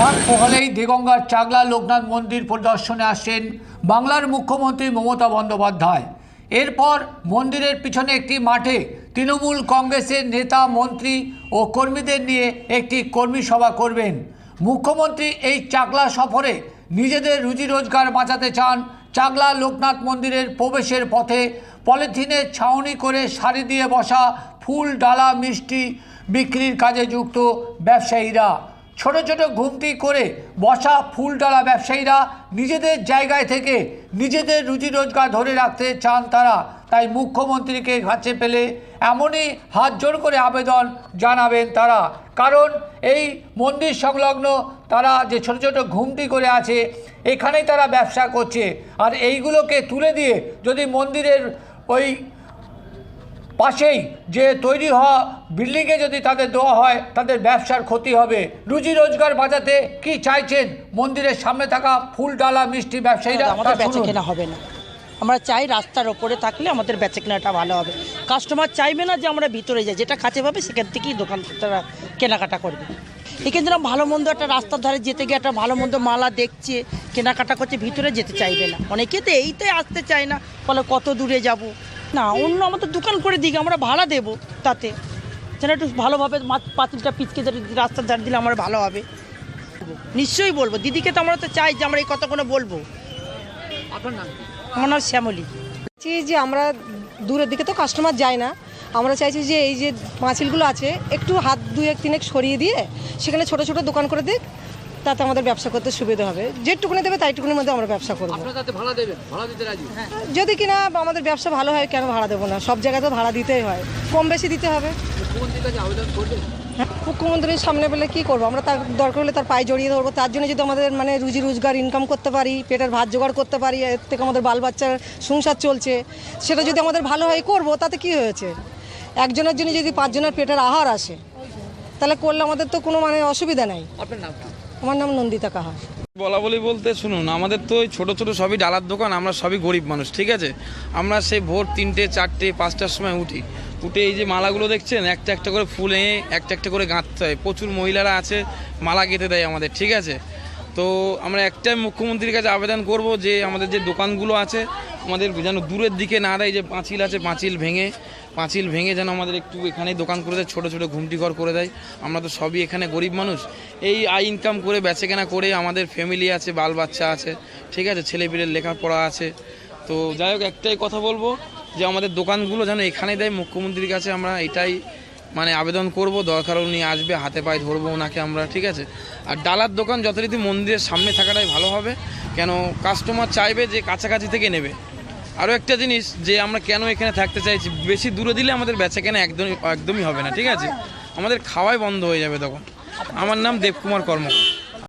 রাত পোহালেই দিগঙ্গার চাগলা লোকনাথ মন্দির পরিদর্শনে আসেন বাংলার মুখ্যমন্ত্রী মমতা বন্দ্যোপাধ্যায়। এরপর মন্দিরের পিছনে একটি মাঠে তৃণমূল কংগ্রেসের নেতা, মন্ত্রী ও কর্মীদের নিয়ে একটি কর্মী সভা করবেন। মুখ্যমন্ত্রী এই চাকলা সফরে নিজেদের রুজি রোজগার বাঁচাতে চান চাগলা লোকনাথ মন্দিরের প্রবেশের পথে পলিথিনের ছাউনি করে সারি দিয়ে বসা ফুল, ডালা, মিষ্টি বিক্রির কাজে যুক্ত ব্যবসায়ীরা। ছোট ছোট ঘুমটি করে বসা ফুলডালা ব্যবসায়ীরা নিজেদের জায়গায় থেকে নিজেদের রুজি রোজগার ধরে রাখতে চান তারা। তাই মুখ্যমন্ত্রীকে কাছে পেলে এমনই হাত জোর করে আবেদন জানাবেন তারা। কারণ এই মন্দির সংলগ্ন তারা যে ছোট ছোট ঘুমটি করে আছে, এখানেই তারা ব্যবসা করছে। আর এইগুলোকে তুলে দিয়ে যদি মন্দিরের ওই পাশেই যে তৈরি হওয়া বিল্ডিংয়ে যদি তাদের দেওয়া হয় তাদের ব্যবসার ক্ষতি হবে। রুজি রোজগার বাঁচাতে কি চাইছেন মন্দিরের সামনে থাকা ফুল ডালা মিষ্টি ব্যবসায়ীরা? আমাদের বেচা কেনা হবে না। আমরা চাই রাস্তার ওপরে থাকলে আমাদের বেচা কেনাটা ভালো হবে। কাস্টমার চাইবে না যে আমরা ভিতরে যাই। যেটা কাছে পাবে সেখান থেকেই দোকানদাররা কেনাকাটা করবে। এখানে যেন ভালো মন্দ একটা রাস্তার ধারে যেতে গিয়ে একটা ভালো মন্দ মালা দেখছে কেনাকাটা করছে ভিতরে যেতে চাইবে না। অনেকে তো এইটাই আসতে চায় না। বলে কত দূরে যাব? না অন্য আমাদের দোকান করে দিকে আমরা ভাড়া দেবো তাতে। যেন একটু ভালোভাবে পাঁচিলটা পিচকে যদি রাস্তার ধারে দিলে আমার ভালো হবে। নিশ্চয়ই বলব। দিদিকে তো আমরা তো চাই যে আমরা এই কথাগুলো বলব। আমার নাম শ্যামলী। চাইছি যে আমরা দূরের দিকে তো কাস্টমার যায় না। আমরা চাইছি যে এই যে পাঁচিলগুলো আছে একটু হাত দুই এক তিনেক সরিয়ে দিয়ে সেখানে ছোট ছোট দোকান করে দিক। তাতে আমাদের ব্যবসা করতে সুবিধা হবে। যেটুকুনি দেবে তাইটুকুনির মধ্যে আমরা ব্যবসা করব। যদি কিনা আমাদের ব্যবসা ভালো হয় কেন ভাড়া দেবো না? সব জায়গায় তো ভাড়া দিতেই হয়। কম বেশি দিতে হবে। হ্যাঁ, মুখ্যমন্ত্রীর সামনে পেলে কি করব? আমরা তার দরকার হলে তার পায়ে জড়িয়ে ধরবো। তার জন্য যদি আমাদের মানে রুজি রোজগার ইনকাম করতে পারি পেটের ভাত জোগাড় করতে পারি এর থেকে আমাদের বাল বাচ্চার সংসার চলছে সেটা যদি আমাদের ভালো হয় করব তাতে কি হয়েছে? একজনের জন্য যদি পাঁচজনের পেটের আহার আসে তাহলে করলে আমাদের তো কোনো মানে অসুবিধা নাই। আমার নাম নন্দিতা কাহা বলা বলি বলতে শুনুন, আমাদের তো ওই ছোটো ছোটো সবই ডালার দোকান, আমরা সবই গরিব মানুষ, ঠিক আছে? আমরা সেই ভোর তিনটে, চারটে, পাঁচটার সময় উঠি। উঠে এই যে মালাগুলো দেখছেন, একটা একটা করে ফুল এনে, একটা একটা করে গাঁথতে হয়। প্রচুর মহিলারা আছে, মালা গেঁথে দেয় আমাদের, ঠিক আছে? তো আমরা একটাই মুখ্যমন্ত্রীর কাছে আবেদন করব যে আমাদের যে দোকানগুলো আছে আমাদের যেন দূরের দিকে না দেয়, যে পাঁচিল আছে, পাঁচিল ভেঙে পাঁচিল ভেঙে যেন আমাদের একটু এখানেই দোকান করে দেয়, ছোটো ছোটো ঘুমটি ঘর করে দেয়। আমরা তো সবই এখানে গরিব মানুষ। এই আয় ইনকাম করে, বেচে কেনা করে আমাদের ফ্যামিলি আছে, বাল বাচ্চা আছে, ঠিক আছে? ছেলেপিলের লেখাপড়া আছে। তো যাই হোক, একটাই কথা বলব যে আমাদের দোকানগুলো যেন এখানে দেয়। মুখ্যমন্ত্রীর কাছে আমরা এটাই মানে আবেদন করব। দরকার উনি আসবে, হাতে পায়ে ধরবো ওনাকে আমরা, ঠিক আছে? আর ডালার দোকান যথারীতি মন্দিরের সামনে থাকাটাই ভালো হবে। কেন কাস্টমার চাইবে যে কাছাকাছি থেকে নেবে। আরও একটা জিনিস যে আমরা কেন এখানে থাকতে চাইছি, বেশি দূরে দিলে আমাদের বেচা কেনা একদমই একদমই হবে না, ঠিক আছে? আমাদের খাওয়াই বন্ধ হয়ে যাবে তখন। আমার নাম দেবকুমার কর্মকার।